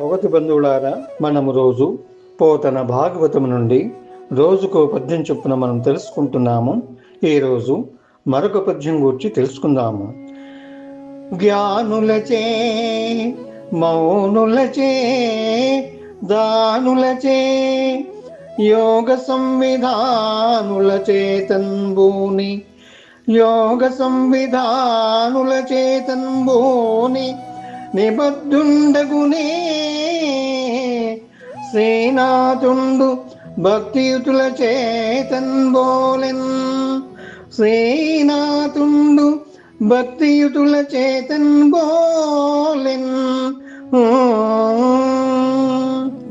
ఒకటి బంధువులారా మనము రోజు పోతన భాగవతం నుండి రోజుకో పద్యం చొప్పున మనం తెలుసుకుంటున్నాము. ఈరోజు మరొక పద్యం గురించి తెలుసుకుందాము. జ్ఞానులచే మౌనులచే దానులచే యోగ సంవిధానుల చేతన్బూని యోగ సంవిధానుల చేతన్బూని నిబద్ధుండగునే. శ్రీనాథుండు భక్తియుతుల చేతన్బోలెన్ శ్రీనాథుండు భక్తియుతుల చేతన్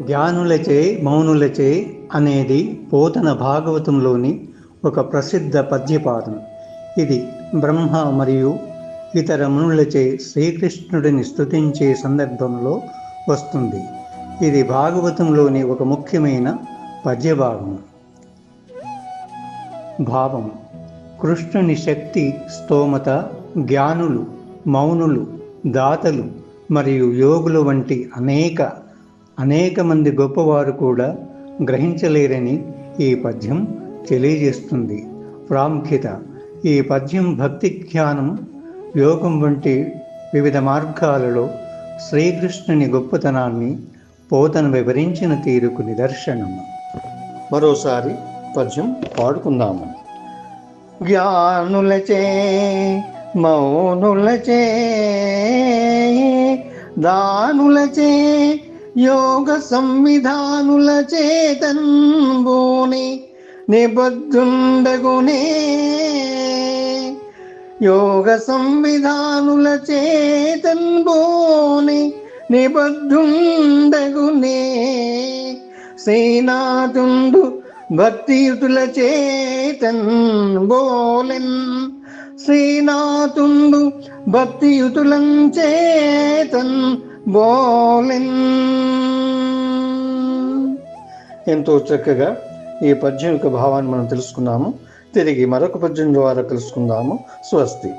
ధ్యానులచే మౌనులచే అనేది పోతన భాగవతంలోని ఒక ప్రసిద్ధ పద్యపాదం. ఇది బ్రహ్మ మరియు ఇతర మునులచే శ్రీకృష్ణుడిని స్థుతించే సందర్భంలో వస్తుంది. ఇది భాగవతంలోని ఒక ముఖ్యమైన పద్యభాగం. భావం. కృష్ణుని శక్తి స్తోమత జ్ఞానులు మౌనులు దాతలు మరియు యోగులు వంటి అనేక అనేక మంది గొప్పవారు కూడా గ్రహించలేరని ఈ పద్యం తెలియజేస్తుంది. ప్రాముఖ్యత. ఈ పద్యం భక్తి జ్ఞానం యోగం వంటి వివిధ మార్గాలలో శ్రీకృష్ణుని గొప్పతనాన్ని పోతను వివరించిన తీరుకు నిదర్శనం. మరోసారి పద్యం పాడుకుందాము. జ్ఞానులచే మౌనులచే దానులచే యోగ సంవిధానుల చేతన్బోని నిబద్ధుండగునే యోగ సంవిధానుల చేతన్బోని నిబద్ధుండగునే. సేనాతుండు భక్తియుతుల చేతన్ బోలెన్ శ్రీనాథుండు భక్తియుతులం చేతన్ బోలెన్ ఎంతో చక్కగా ఈ పద్యం యొక్క భావాన్ని మనం తెలుసుకున్నాము. తిరిగి మరొక పద్యం ద్వారా తెలుసుకుందాము స్వస్తి.